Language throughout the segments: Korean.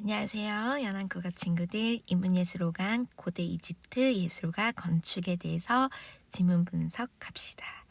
안녕하세요. 연안국어 친구들 인문예술 5강 고대 이집트 예술과 건축에 대해서 지문 분석합시다.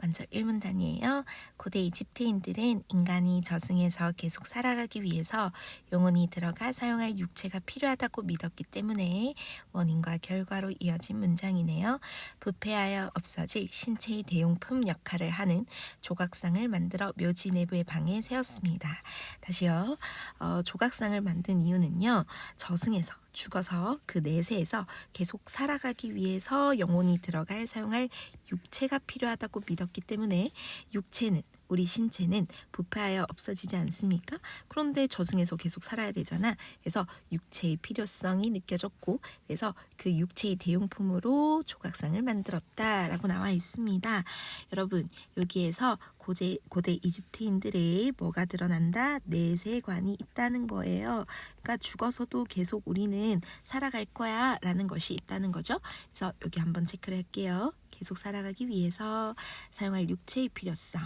먼저 1문단이에요. 고대 이집트인들은 인간이 저승에서 계속 살아가기 위해서 영혼이 들어가 사용할 육체가 필요하다고 믿었기 때문에 원인과 결과로 이어진 문장이네요. 부패하여 없어질 신체의 대용품 역할을 하는 조각상을 만들어 묘지 내부의 방에 세웠습니다. 다시요. 어, 조각상을 만든 이유는요. 저승에서 죽어서 그 내세에서 계속 살아가기 위해서 영혼이 들어갈 사용할 육체가 필요하다고 믿었기 때문에 육체는 우리 신체는 부패하여 없어지지 않습니까? 그런데 저승에서 계속 살아야 되잖아. 그래서 육체의 필요성이 느껴졌고, 그래서 그 육체의 대용품으로 조각상을 만들었다라고 나와 있습니다. 여러분, 여기에서 고제, 고대 이집트인들의 뭐가 드러난다? 내세관이 있다는 거예요. 그러니까 죽어서도 계속 우리는 살아갈 거야 라는 것이 있다는 거죠. 그래서 여기 한번 체크를 할게요. 계속 살아가기 위해서 사용할 육체의 필요성.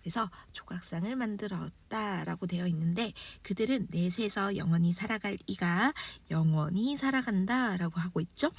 그래서 조각상을 만들었다라고 되어 있는데 그들은 내세에서 영원히 살아갈 이가 영원히 살아간다라고 하고 있죠.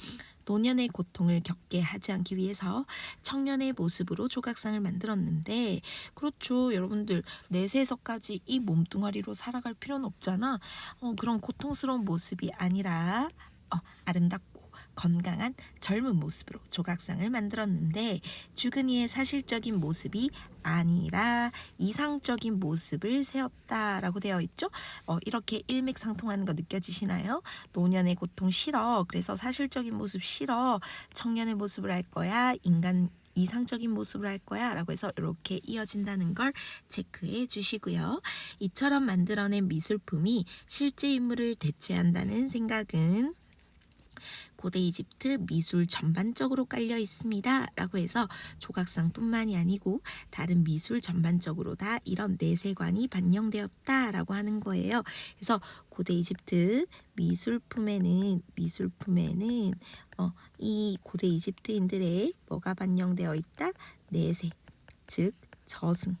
노년의 고통을 겪게 하지 않기 위해서 청년의 모습으로 조각상을 만들었는데 그렇죠 여러분들 내세에서까지 이 몸뚱아리로 살아갈 필요는 없잖아 어, 그런 고통스러운 모습이 아니라 어, 아름답고 건강한 젊은 모습으로 조각상을 만들었는데 죽은 이의 사실적인 모습이 아니라 이상적인 모습을 세웠다라고 되어 있죠. 어, 이렇게 일맥상통하는 거 느껴지시나요? 노년의 고통 싫어. 그래서 사실적인 모습 싫어. 청년의 모습을 할 거야. 인간 이상적인 모습을 할 거야 라고 해서 이렇게 이어진다는 걸 체크해 주시고요. 이처럼 만들어낸 미술품이 실제 인물을 대체한다는 생각은 고대 이집트 미술 전반적으로 깔려 있습니다. 라고 해서 조각상뿐만이 아니고 다른 미술 전반적으로 다 이런 내세관이 반영되었다라고 하는 거예요. 그래서 고대 이집트 미술품에는 미술품에는 어, 이 고대 이집트인들의 뭐가 반영되어 있다? 내세, 즉 저승.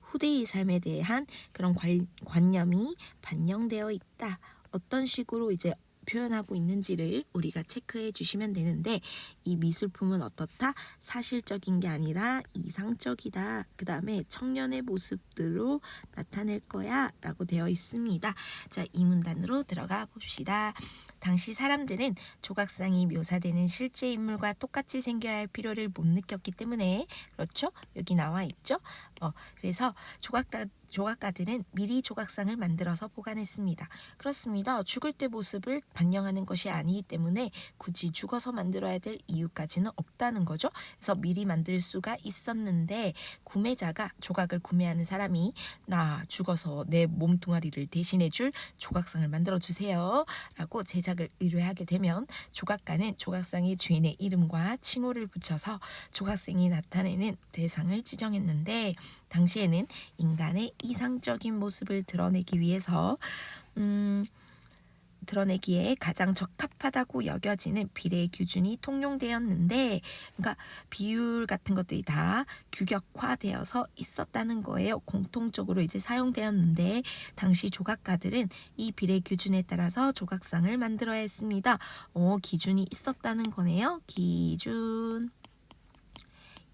후대의 삶에 대한 그런 관, 관념이 반영되어 있다. 어떤 식으로 이제 표현하고 있는지를 우리가 체크해 주시면 되는데 이 미술품은 어떻다? 사실적인 게 아니라 이상적이다. 그 다음에 청년의 모습들로 나타낼 거야 라고 되어 있습니다. 자, 이 문단으로 들어가 봅시다. 당시 사람들은 조각상이 묘사되는 실제 인물과 똑같이 생겨야 할 필요를 못 느꼈기 때문에 그렇죠? 여기 나와 있죠? 어, 그래서 조각가 조각가들은 미리 조각상을 만들어서 보관했습니다. 그렇습니다. 죽을 때 모습을 반영하는 것이 아니기 때문에 굳이 죽어서 만들어야 될 이유까지는 없다는 거죠. 그래서 미리 만들 수가 있었는데 구매자가 조각을 구매하는 사람이 나 죽어서 내 몸뚱아리를 대신해 줄 조각상을 만들어 주세요. 라고 제작을 의뢰하게 되면 조각가는 조각상의 주인의 이름과 칭호를 붙여서 조각상이 나타내는 대상을 지정했는데 당시에는 인간의 이상적인 모습을 드러내기 위해서 음, 드러내기에 가장 적합하다고 여겨지는 비례 기준이 통용되었는데, 그러니까 비율 같은 것들이 다 규격화되어서 있었다는 거예요. 공통적으로 이제 사용되었는데, 당시 조각가들은 이 비례 기준에 따라서 조각상을 만들어야 했습니다. 어, 기준이 있었다는 거네요. 기준.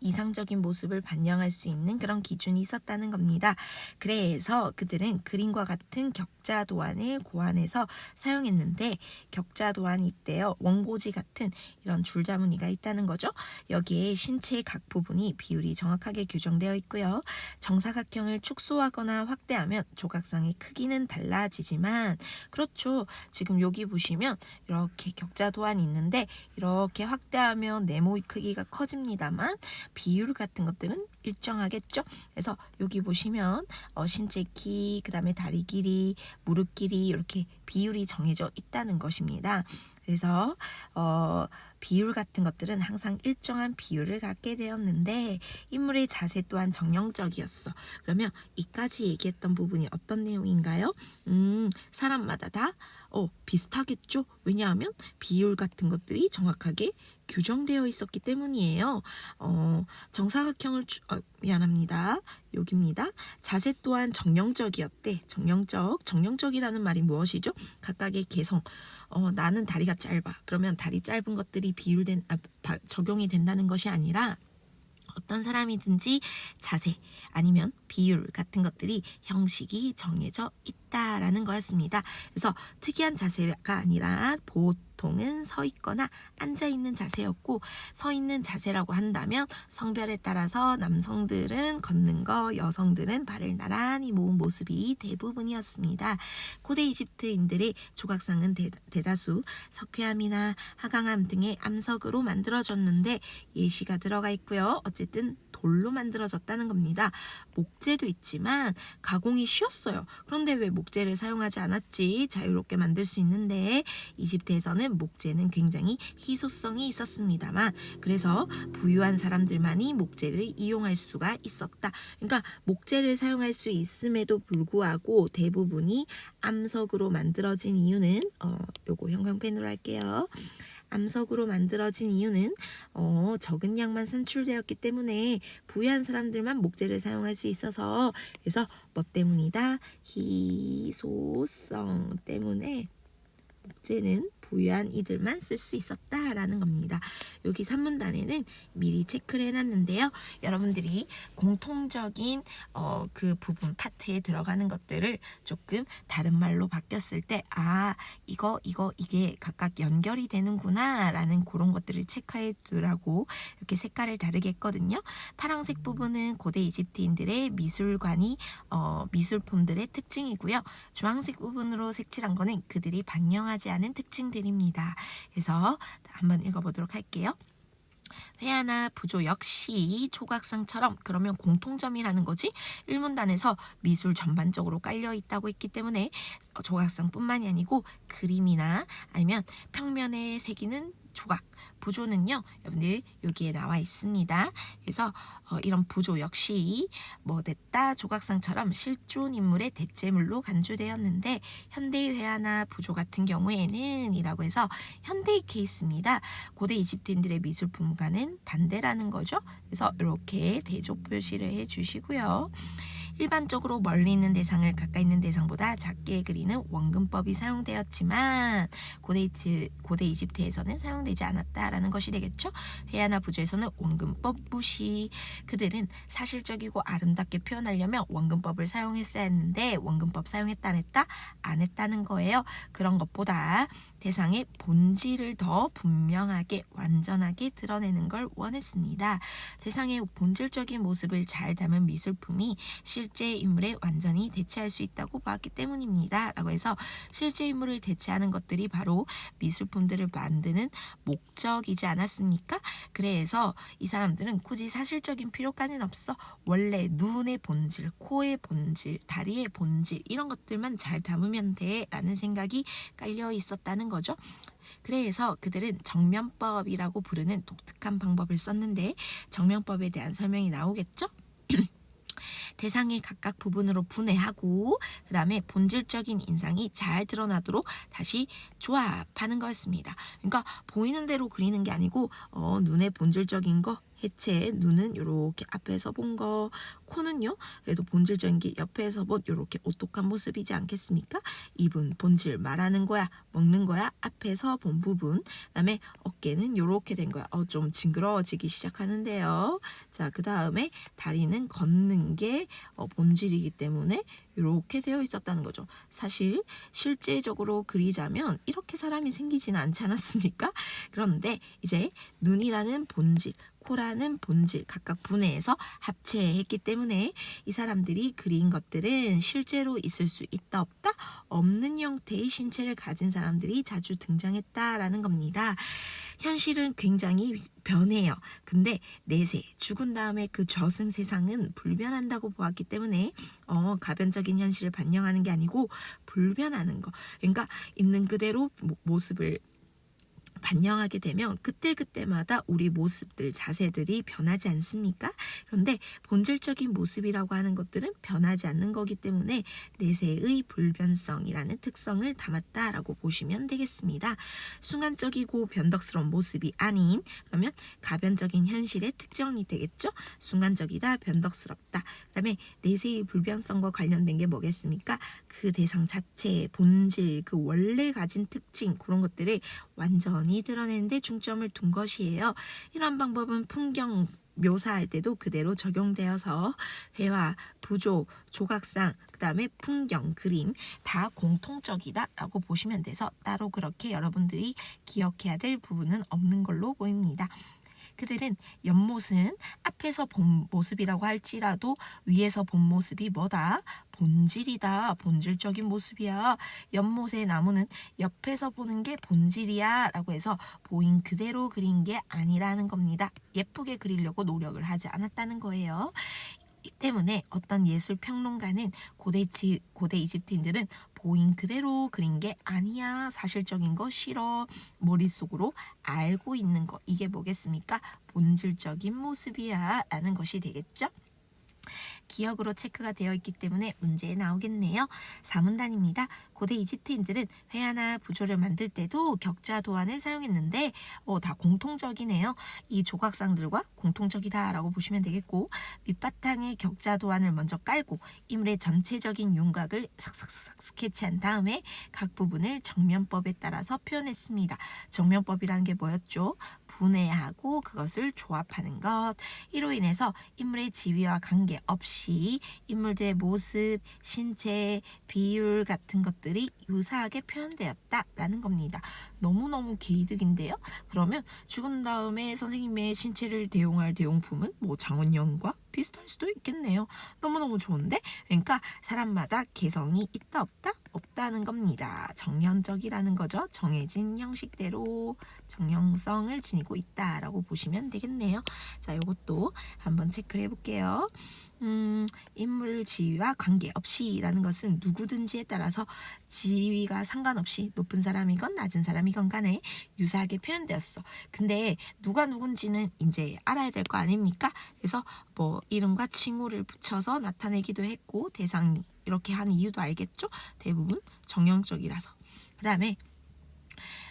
이상적인 모습을 반영할 수 있는 그런 기준이 있었다는 겁니다. 그래서 그들은 그림과 같은 격자 도안을 고안해서 사용했는데 격자 도안이 있대요. 원고지 같은 이런 줄자무늬가 있다는 거죠. 여기에 신체의 각 부분이 비율이 정확하게 규정되어 있고요. 정사각형을 축소하거나 확대하면 조각상의 크기는 달라지지만 그렇죠. 지금 여기 보시면 이렇게 격자 도안이 있는데 이렇게 확대하면 네모의 크기가 커집니다만 비율 같은 것들은 일정하겠죠. 그래서 여기 보시면 어, 신체 키, 그 다음에 다리 길이, 무릎 길이 이렇게 비율이 정해져 있다는 것입니다. 그래서 어, 비율 같은 것들은 항상 일정한 비율을 갖게 되었는데 인물의 자세 또한 정형적이었어. 그러면 이까지 얘기했던 부분이 어떤 내용인가요? 음, 사람마다 다 어, 비슷하겠죠? 왜냐하면 비율 같은 것들이 정확하게 규정되어 있었기 때문이에요. 어, 정사각형을 주, 어, 미안합니다. 여기입니다. 자세 또한 정형적이었대. 정형적. 정형적이라는 말이 무엇이죠? 각각의 개성. 어, 나는 다리가 짧아. 그러면 다리 짧은 것들이 비율된 아, 바- 적용이 된다는 것이 아니라 어떤 사람이든지 자세 아니면 비율 같은 것들이 형식이 정해져 있다라는 거였습니다. 그래서 특이한 자세가 아니라 보통 은 서 있거나 앉아 있는 자세였고 서 있는 자세라고 한다면 성별에 따라서 남성들은 걷는 거, 여성들은 발을 나란히 모은 모습이 대부분이었습니다. 고대 이집트인들의 조각상은 대, 대다수 석회암이나 하강암 등의 암석으로 만들어졌는데 예시가 들어가 있고요. 어쨌든 돌로 만들어졌다는 겁니다. 목재도 있지만 가공이 쉬웠어요. 그런데 왜 목재를 사용하지 않았지? 자유롭게 만들 수 있는데 이집트에서는 목재는 굉장히 희소성이 있었습니다만 그래서 부유한 사람들만이 목재를 이용할 수가 있었다. 그러니까 목재를 사용할 수 있음에도 불구하고 대부분이 암석으로 만들어진 이유는 어 요거 형광펜으로 할게요. 암석으로 만들어진 이유는 어, 적은 양만 산출되었기 때문에 부유한 사람들만 목재를 사용할 수 있어서 그래서 뭐 때문이다 희소성 때문에 목재는 부유한 이들만 쓸 수 있었다라는 겁니다. 여기 산문단에는 미리 체크를 해놨는데요. 여러분들이 공통적인 어, 그 부분 파트에 들어가는 것들을 조금 다른 말로 바뀌었을 때 아 이거 이거 이게 각각 연결이 되는구나 라는 그런 것들을 체크해 두라고 이렇게 색깔을 다르게 했거든요. 파란색 부분은 고대 이집트인들의 미술관이 어, 미술품들의 특징이고요. 주황색 부분으로 색칠한 거는 그들이 반영 하지 않은 특징들입니다. 그래서 한번 읽어보도록 할게요. 회화나 부조 역시 조각상처럼 그러면 공통점이라는 거지 일문단에서 미술 전반적으로 깔려 있다고 했기 때문에 어, 조각상뿐만이 아니고 그림이나 아니면 평면에 새기는 조각 부조는요 여러분들 여기에 나와 있습니다. 그래서 어, 이런 부조 역시 뭐 됐다 조각상처럼 실존 인물의 대체물로 간주되었는데 현대의 회화나 부조 같은 경우에는 이라고 해서 현대의 케이스입니다. 고대 이집트인들의 미술품과는 반대라는 거죠. 그래서 이렇게 대조 표시를 해 주시고요 일반적으로 멀리 있는 대상을 가까이 있는 대상보다 작게 그리는 원근법이 사용되었지만 고대, 고대 이집트에서는 사용되지 않았다라는 것이 되겠죠. 회화나 부조에서는 원근법 무시. 그들은 사실적이고 아름답게 표현하려면 원근법을 사용했어야 했는데 원근법 사용했다 안 했다 안 했다는 거예요. 그런 것보다 대상의 본질을 더 분명하게 완전하게 드러내는 걸 원했습니다. 대상의 본질적인 모습을 잘 담은 미술품이 실제 인물에 완전히 대체할 수 있다고 보았기 때문입니다. 라고 해서 실제 인물을 대체하는 것들이 바로 미술품들을 만드는 목적이지 않았습니까? 그래서 이 사람들은 굳이 사실적인 필요까지는 없어. 원래 눈의 본질, 코의 본질, 다리의 본질 이런 것들만 잘 담으면 돼 라는 생각이 깔려 있었다는 거죠. 그래서 그들은 정면법이라고 부르는 독특한 방법을 썼는데 정면법에 대한 설명이 나오겠죠? 대상의 각각 부분으로 분해하고 그 다음에 본질적인 인상이 잘 드러나도록 다시 조합하는 거였습니다. 그러니까 보이는 대로 그리는 게 아니고 어, 눈의 본질적인 거 해체 눈은 이렇게 앞에서 본 거 코는요? 그래도 본질적인 게 옆에서 본 이렇게 오똑한 모습이지 않겠습니까? 입은 본질 말하는 거야 먹는 거야 앞에서 본 부분. 그다음에 어깨는 이렇게 된 거야. 어 좀 징그러워지기 시작하는데요. 자 그 다음에 다리는 걷는 게 어, 본질이기 때문에 이렇게 되어 있었다는 거죠. 사실 실제적으로 그리자면 이렇게 사람이 생기지는 않지 않았습니까? 그런데 이제 눈이라는 본질 코라는 본질 각각 분해해서 합체했기 때문에 이 사람들이 그린 것들은 실제로 있을 수 있다 없다 없는 형태의 신체를 가진 사람들이 자주 등장했다라는 겁니다. 현실은 굉장히 변해요. 근데 내세 죽은 다음에 그 저승 세상은 불변한다고 보았기 때문에 어, 가변적인 현실을 반영하는 게 아니고 불변하는 거. 그러니까 있는 그대로 모- 모습을 반영하게 되면 그때그때마다 우리 모습들, 자세들이 변하지 않습니까? 그런데 본질적인 모습이라고 하는 것들은 변하지 않는 거기 때문에 내세의 불변성이라는 특성을 담았다라고 보시면 되겠습니다. 순간적이고 변덕스러운 모습이 아닌 그러면 가변적인 현실의 특징이 되겠죠. 순간적이다, 변덕스럽다. 그다음에 내세의 불변성과 관련된 게 뭐겠습니까? 그 대상 자체, 본질, 그 원래 가진 특징 그런 것들을 완전히 드러내는데 중점을 둔 것이에요. 이런 방법은 풍경 묘사할 때도 그대로 적용되어서 회화, 부조, 조각상, 그 다음에 풍경, 그림 다 공통적이다 라고 보시면 돼서 따로 그렇게 여러분들이 기억해야 될 부분은 없는 걸로 보입니다. 그들은 옆모습은 앞에서 본 모습이라고 할지라도 위에서 본 모습이 뭐다? 본질이다. 본질적인 모습이야. 연못의 나무는 옆에서 보는 게 본질이야. 라고 해서 보인 그대로 그린 게 아니라는 겁니다. 예쁘게 그리려고 노력을 하지 않았다는 거예요. 이 때문에 어떤 예술 평론가는 고대, 지, 고대 이집트인들은 보인 그대로 그린 게 아니야. 사실적인 거 싫어. 머릿속으로 알고 있는 거. 이게 뭐겠습니까? 본질적인 모습이야. 라는 것이 되겠죠? 기억으로 체크가 되어 있기 때문에 문제에 나오겠네요. 사문단입니다. 고대 이집트인들은 회화나 부조를 만들 때도 격자 도안을 사용했는데 어, 다 공통적이네요. 이 조각상들과 공통적이다라고 보시면 되겠고 밑바탕에 격자 도안을 먼저 깔고 인물의 전체적인 윤곽을 삭삭삭 스케치한 다음에 각 부분을 정면법에 따라서 표현했습니다. 정면법이라는 게 뭐였죠? 분해하고 그것을 조합하는 것. 이로 인해서 인물의 지위와 관계 없이 인물들의 모습, 신체, 비율 같은 것들이 유사하게 표현되었다라는 겁니다. 너무너무 기이득인데요. 그러면 죽은 다음에 선생님의 신체를 대용할 대용품은 뭐 장원영과 비슷할 수도 있겠네요. 너무너무 좋은데? 그러니까 사람마다 개성이 있다 없다? 없다는 겁니다. 정형적이라는 거죠. 정해진 형식대로 정형성을 지니고 있다라고 보시면 되겠네요. 자, 이것도 한번 체크를 해볼게요. 음, 인물 지위와 관계없이라는 것은 누구든지에 따라서 지위가 상관없이 높은 사람이건 낮은 사람이건 간에 유사하게 표현되었어. 근데 누가 누군지는 이제 알아야 될 거 아닙니까? 그래서 뭐 이름과 칭호를 붙여서 나타내기도 했고 대상이 이렇게 한 이유도 알겠죠? 대부분 정형적이라서. 그 다음에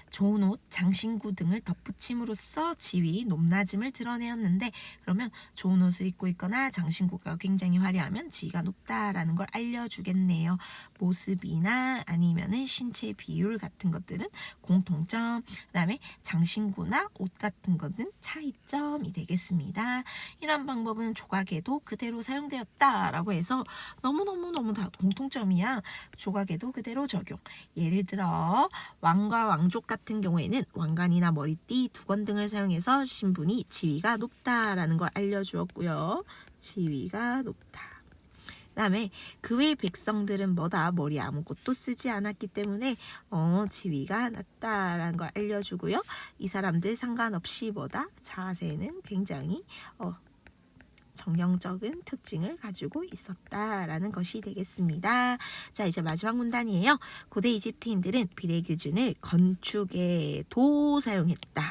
좋은 옷, 장신구 등을 덧붙임으로써 지위, 높낮음을 드러내었는데 그러면 좋은 옷을 입고 있거나 장신구가 굉장히 화려하면 지위가 높다라는 걸 알려주겠네요. 모습이나 아니면은 신체 비율 같은 것들은 공통점, 그다음에 장신구나 옷 같은 것은 차이점이 되겠습니다. 이런 방법은 조각에도 그대로 사용되었다라고 해서 너무너무너무 다 공통점이야. 조각에도 그대로 적용. 예를 들어 왕과 왕족 같은 경우에는 왕관이나 머리띠, 두건 등을 사용해서 신분이 지위가 높다라는 걸 알려주었고요. 지위가 높다. 그다음에 그 외 백성들은 뭐다 머리 아무것도 쓰지 않았기 때문에 어 지위가 낮다라는 걸 알려주고요. 이 사람들 상관없이 뭐다 자세는 굉장히 어 정형적인 특징을 가지고 있었다라는 것이 되겠습니다. 자, 이제 마지막 문단이에요. 고대 이집트인들은 비례 기준을 건축에도 사용했다.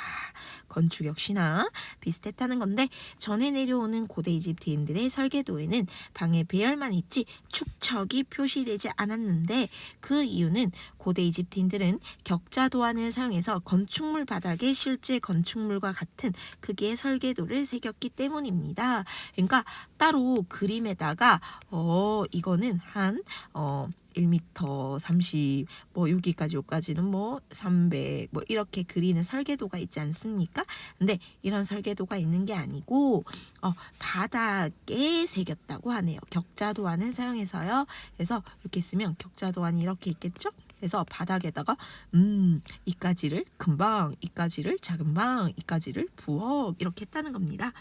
건축 역시나 비슷했다는 건데 전해 내려오는 고대 이집트인들의 설계도에는 방의 배열만 있지 축척이 표시되지 않았는데 그 이유는 고대 이집트인들은 격자 도안을 사용해서 건축물 바닥에 실제 건축물과 같은 크기의 설계도를 새겼기 때문입니다. 그러니까 따로 그림에다가 어 이거는 한 어 1m 30, 뭐 여기까지 여기까지는 뭐 300, 뭐 이렇게 그리는 설계도가 있지 않습니까? 근데 이런 설계도가 있는 게 아니고 어, 바닥에 새겼다고 하네요. 격자 도안을 사용해서요. 그래서 이렇게 쓰면 격자 도안이 이렇게 있겠죠? 그래서 바닥에다가 음 이까지를 금방 이까지를 작은 방 이까지를 부엌 이렇게 했다는 겁니다.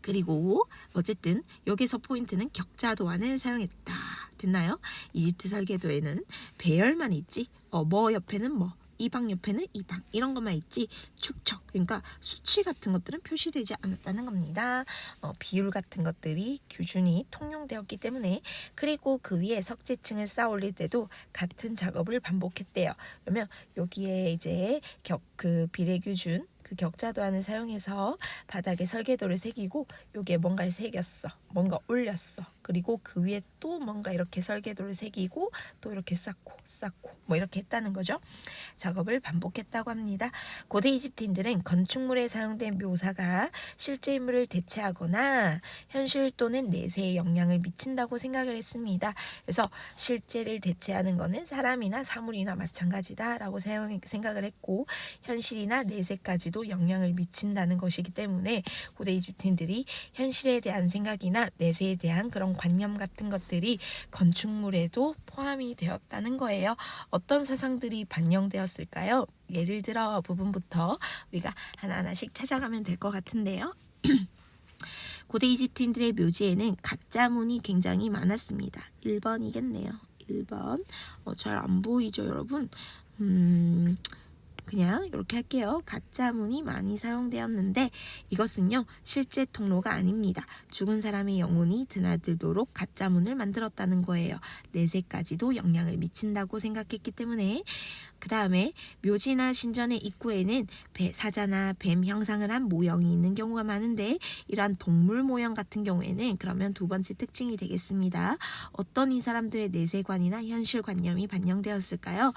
그리고 어쨌든 여기서 포인트는 격자 도안을 사용했다. 됐나요? 이집트 설계도에는 배열만 있지. 어, 뭐 옆에는 뭐 이 방 옆에는 이 방 이런 것만 있지 축척 그러니까 수치 같은 것들은 표시되지 않았다는 겁니다. 어, 비율 같은 것들이 규준이 통용되었기 때문에 그리고 그 위에 석재층을 쌓아 올릴 때도 같은 작업을 반복했대요. 그러면 여기에 이제 격 그 비례 규준 그 격자도 안을 사용해서 바닥에 설계도를 새기고 여기에 뭔가를 새겼어. 뭔가 올렸어. 그리고 그 위에 또 뭔가 이렇게 설계도를 새기고 또 이렇게 쌓고 쌓고 뭐 이렇게 했다는 거죠. 작업을 반복했다고 합니다. 고대 이집트인들은 건축물에 사용된 묘사가 실제 인물을 대체하거나 현실 또는 내세에 영향을 미친다고 생각을 했습니다. 그래서 실제를 대체하는 거는 사람이나 사물이나 마찬가지다라고 생각을 했고 현실이나 내세까지도 영향을 미친다는 것이기 때문에 고대 이집트인들이 현실에 대한 생각이나 내세에 대한 그런 관념 같은 것들이 건축물에도 포함이 되었다는 거예요. 어떤 사상들이 반영되었을까요? 예를 들어 부분부터 우리가 하나하나씩 찾아가면 될 것 같은데요. 고대 이집트인들의 묘지에는 가짜 문이 굉장히 많았습니다. 1번이겠네요. 1번. 어, 잘 안 보이죠, 여러분? 음, 그냥 이렇게 할게요. 가짜 문이 많이 사용되었는데 이것은요 실제 통로가 아닙니다. 죽은 사람의 영혼이 드나들도록 가짜 문을 만들었다는 거예요. 내세까지도 영향을 미친다고 생각했기 때문에 그 다음에 묘지나 신전의 입구에는 배, 사자나 뱀 형상을 한 모형이 있는 경우가 많은데 이러한 동물 모형 같은 경우에는 그러면 두 번째 특징이 되겠습니다. 어떤 이 사람들의 내세관이나 현실관념이 반영되었을까요?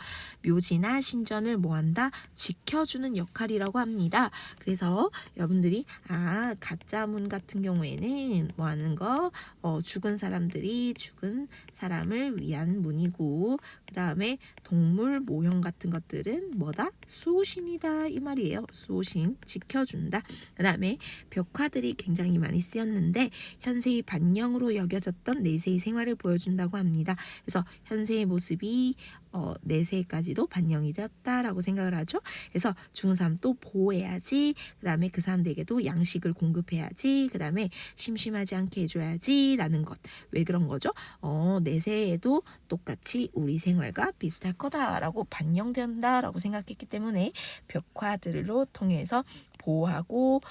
묘지나 신전을 뭐한다? 지켜주는 역할이라고 합니다. 그래서 여러분들이 아 가짜문 같은 경우에는 뭐 하는 거? 어, 죽은 사람들이 죽은 사람을 위한 문이고 그 다음에 동물 모형 같은 것들은 뭐다? 수호신이다 이 말이에요. 수호신 지켜준다. 그 다음에 벽화들이 굉장히 많이 쓰였는데 현세의 반영으로 여겨졌던 내세의 생활을 보여준다고 합니다. 그래서 현세의 모습이 어, 내세까지도 반영이 되었다라고 생각을 하죠. 그래서 사람 또 보호해야지. 그 다음에 그 사람들에게도 양식을 공급해야지. 그 다음에 심심하지 않게 해줘야지라는 것. 왜 그런 거죠? 어, 내세에도 똑같이 우리 생활과 비슷할 거다라고 반영된다라고 생각했기 때문에 벽화들로 통해서 보호하고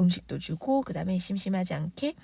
음식도 주고 그 다음에 심심하지 않게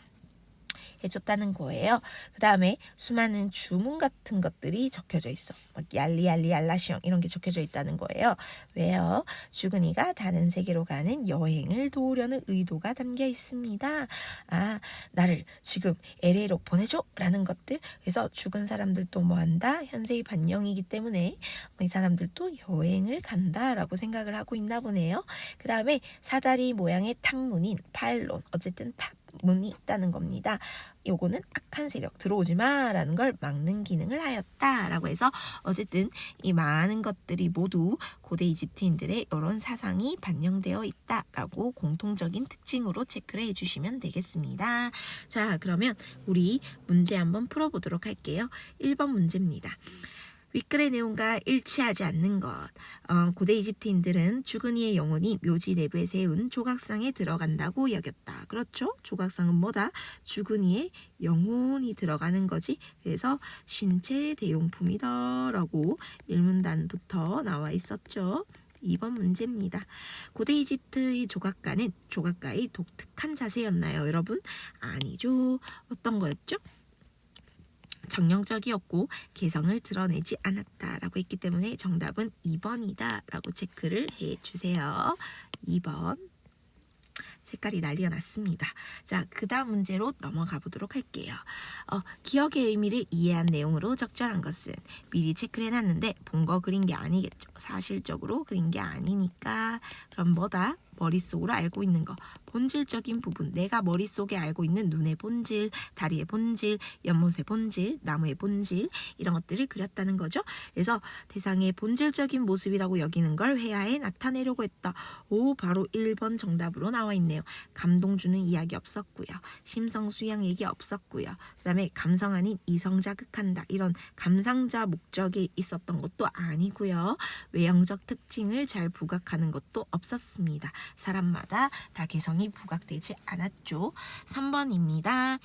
해줬다는 거예요. 그 다음에 수많은 주문 같은 것들이 적혀져 있어. 막 얄리 얄리 알라시ong 이런 게 적혀져 있다는 거예요. 왜요? 죽은이가 다른 세계로 가는 여행을 도우려는 의도가 담겨 있습니다. 아, 나를 지금 LA로 보내줘! 라는 것들. 그래서 죽은 사람들도 뭐 한다? 현세의 반영이기 때문에 이 사람들도 여행을 간다라고 생각을 하고 있나 보네요. 그 다음에 사다리 모양의 탑문인 파일론. 어쨌든 탑. 문이 있다는 겁니다. 요거는 악한 세력 들어오지 마라는 걸 막는 기능을 하였다라고 해서 어쨌든 이 많은 것들이 모두 고대 이집트인들의 이런 사상이 반영되어 있다라고 공통적인 특징으로 체크를 해주시면 되겠습니다. 자 그러면 우리 문제 한번 풀어보도록 할게요. 1번 문제입니다. 윗글의 내용과 일치하지 않는 것. 어, 고대 이집트인들은 죽은 이의 영혼이 묘지 내부에 세운 조각상에 들어간다고 여겼다. 그렇죠? 조각상은 뭐다? 죽은 이의 영혼이 들어가는 거지. 그래서 신체 대용품이다라고 일문단부터 나와 있었죠. 2번 문제입니다. 고대 이집트의 조각가는 조각가의 독특한 자세였나요, 여러분? 아니죠. 어떤 거였죠? 정형적이었고 개성을 드러내지 않았다라고 했기 때문에 정답은 2번이다라고 체크를 해 주세요. 2번. 색깔이 난리가 났습니다. 자, 그 다음 문제로 넘어가 보도록 할게요. 어, 기억의 의미를 이해한 내용으로 적절한 것은 미리 체크를 해놨는데 본 거 그린 게 아니겠죠. 사실적으로 그린 게 아니니까 그럼 뭐다? 머릿속으로 알고 있는 거. 본질적인 부분. 내가 머릿속에 알고 있는 눈의 본질, 다리의 본질, 연못의 본질, 나무의 본질 이런 것들을 그렸다는 거죠. 그래서 대상의 본질적인 모습이라고 여기는 걸 회화에 나타내려고 했다. 오, 바로 1번 정답으로 나와 있네요. 감동 주는 이야기 없었고요. 심성 수양 얘기 없었고요. 그다음에 감성 아닌 이성 자극한다. 이런 감상자 목적이 있었던 것도 아니고요. 외형적 특징을 잘 부각하는 것도 없었습니다. 사람마다 다 개성이 비용이 부각되지 않았죠. 3번입니다.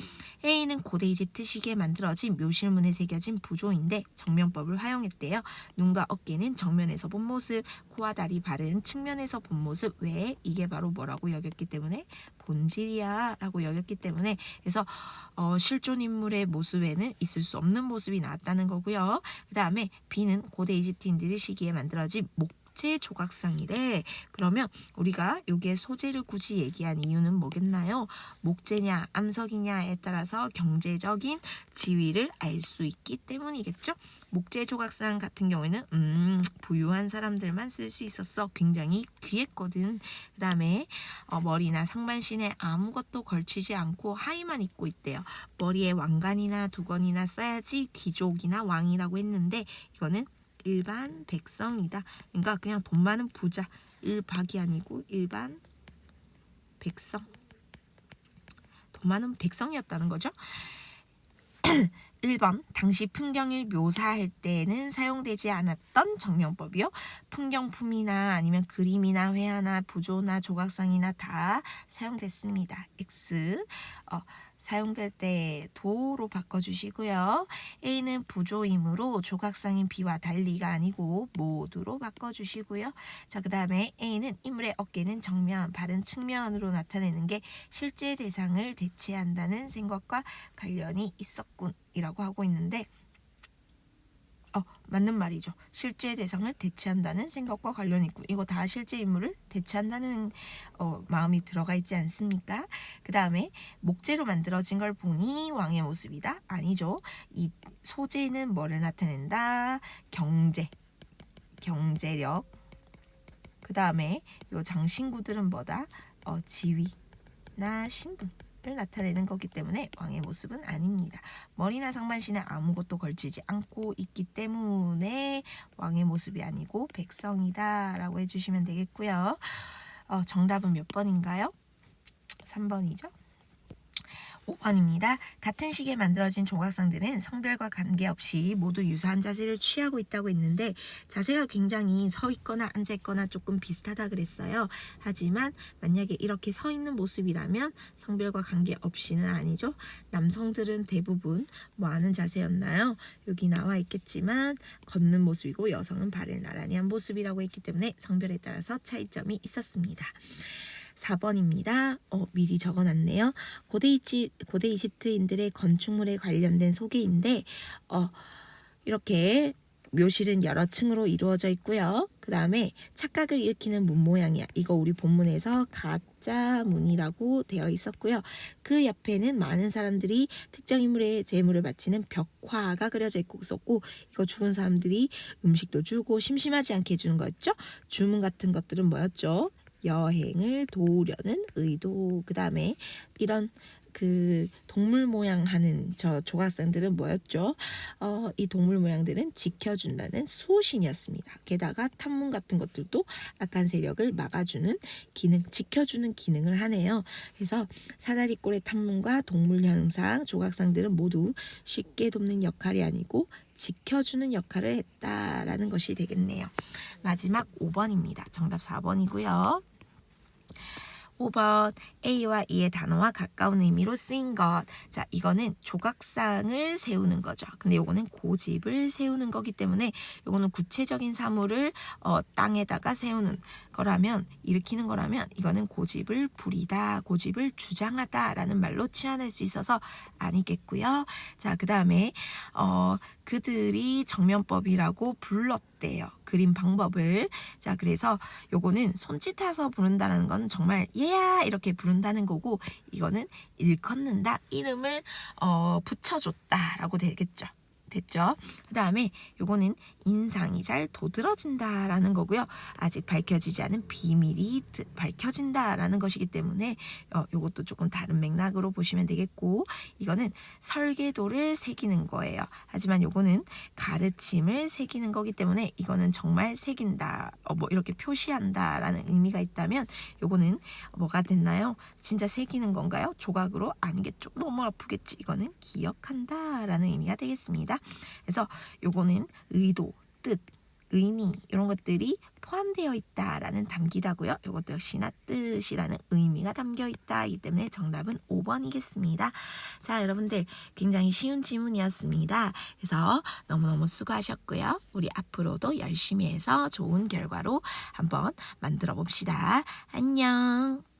A는 고대 이집트 시기에 만들어진 묘실문에 새겨진 부조인데 정면법을 활용했대요. 눈과 어깨는 정면에서 본 모습, 코와 다리, 발은 측면에서 본 모습. 왜? 이게 바로 뭐라고 여겼기 때문에 본질이야 라고 여겼기 때문에 그래서 어, 실존 인물의 모습에는 있을 수 없는 모습이 나왔다는 거고요. 그 다음에 B는 고대 이집트인들의 시기에 만들어진 목 재 조각상이래. 그러면 우리가 여기에 소재를 굳이 얘기한 이유는 뭐겠나요? 목재냐 암석이냐에 따라서 경제적인 지위를 알 수 있기 때문이겠죠. 목재 조각상 같은 경우에는 음, 부유한 사람들만 쓸 수 있었어. 굉장히 귀했거든. 그다음에 어, 머리나 상반신에 아무것도 걸치지 않고 하의만 입고 있대요. 머리에 왕관이나 두건이나 써야지 귀족이나 왕이라고 했는데 이거는 일반 백성이다. 그러니까 그냥 돈 많은 부자 일박이 아니고 일반 백성. 돈 많은 백성이었다는 거죠. 1번 당시 풍경을 묘사할 때는 사용되지 않았던 정명법이요. 풍경품이나 아니면 그림이나 회화나 부조나 조각상이나 다 사용됐습니다. X 어, 사용될 때 도로 바꿔주시고요. A는 부조이므로 조각상인 B와 달리가 아니고 모두로 바꿔주시고요. 자, 그 다음에 A는 인물의 어깨는 정면, 발은 측면으로 나타내는 게 실제 대상을 대체한다는 생각과 관련이 있었군 이라고 하고 있는데 어, 맞는 말이죠. 실제 대상을 대체한다는 생각과 관련이 있고 이거 다 실제 인물을 대체한다는 어, 마음이 들어가 있지 않습니까? 그 다음에 목재로 만들어진 걸 보니 왕의 모습이다? 아니죠. 이 소재는 뭐를 나타낸다? 경제, 경제력. 그 다음에 요 장신구들은 뭐다? 어, 지위나 신분. 을 나타내는 거기 때문에 왕의 모습은 아닙니다. 머리나 상반신에 아무것도 걸치지 않고 있기 때문에 왕의 모습이 아니고 백성이다 라고 해주시면 되겠고요. 어, 정답은 몇 번인가요? 3번이죠. 5번입니다. 같은 시기에 만들어진 조각상들은 성별과 관계없이 모두 유사한 자세를 취하고 있다고 했는데 자세가 굉장히 서 있거나 앉아 있거나 조금 비슷하다 그랬어요. 하지만 만약에 이렇게 서 있는 모습이라면 성별과 관계없이는 아니죠. 남성들은 대부분 뭐 하는 자세였나요? 여기 나와 있겠지만 걷는 모습이고 여성은 발을 나란히 한 모습이라고 했기 때문에 성별에 따라서 차이점이 있었습니다. 4번입니다. 어, 미리 적어놨네요. 고대, 이집, 고대 이집트인들의 건축물에 관련된 소개인데 어, 이렇게 묘실은 여러 층으로 이루어져 있고요. 그 다음에 착각을 일으키는 문 모양이야. 이거 우리 본문에서 가짜 문이라고 되어 있었고요. 그 옆에는 많은 사람들이 특정 인물의 재물을 바치는 벽화가 그려져 있었고 이거 죽은 사람들이 음식도 주고 심심하지 않게 해주는 거였죠. 주문 같은 것들은 뭐였죠? 여행을 도우려는 의도. 그 다음에 이런 그 동물 모양 하는 저 조각상들은 뭐였죠? 어, 이 동물 모양들은 지켜준다는 수호신이었습니다. 게다가 탐문 같은 것들도 악한 세력을 막아주는 기능, 지켜주는 기능을 하네요. 그래서 사다리꼴의 탐문과 동물 형상, 조각상들은 모두 쉽게 돕는 역할이 아니고 지켜주는 역할을 했다라는 것이 되겠네요. 마지막 5번입니다. 정답 4번이고요. 5번 A와 E의 단어와 가까운 의미로 쓰인 것. 자, 이거는 조각상을 세우는 거죠. 근데 요거는 고집을 세우는 거기 때문에 요거는 구체적인 사물을 어, 땅에다가 세우는 거라면 일으키는 거라면 이거는 고집을 부리다, 고집을 주장하다라는 말로 치환할 수 있어서 아니겠고요. 자, 그다음에 어, 그들이 정면법이라고 불렀대요. 그림 방법을. 자, 그래서 요거는 손짓해서 부른다는 건 정말 예야 이렇게 부른다는 거고 이거는 일컫는다 이름을 어, 붙여줬다라고 되겠죠. 됐죠. 그 다음에 요거는 인상이 잘 도드러진다라는 거고요. 아직 밝혀지지 않은 비밀이 드- 밝혀진다라는 것이기 때문에 어, 요것도 조금 다른 맥락으로 보시면 되겠고 이거는 설계도를 새기는 거예요. 하지만 요거는 가르침을 새기는 거기 때문에 이거는 정말 새긴다, 어, 뭐 이렇게 표시한다라는 의미가 있다면 요거는 뭐가 됐나요? 진짜 새기는 건가요? 조각으로 아니겠죠. 너무 아프겠지. 이거는 기억한다라는 의미가 되겠 그래서 요거는 의도, 뜻, 의미 이런 것들이 포함되어 있다라는 담기다고요. 이것도 역시나 뜻이라는 의미가 담겨 있다이기 때문에 정답은 5번이겠습니다. 자, 여러분들 굉장히 쉬운 질문이었습니다. 그래서 너무너무 수고하셨고요. 우리 앞으로도 열심히 해서 좋은 결과로 한번 만들어 봅시다. 안녕.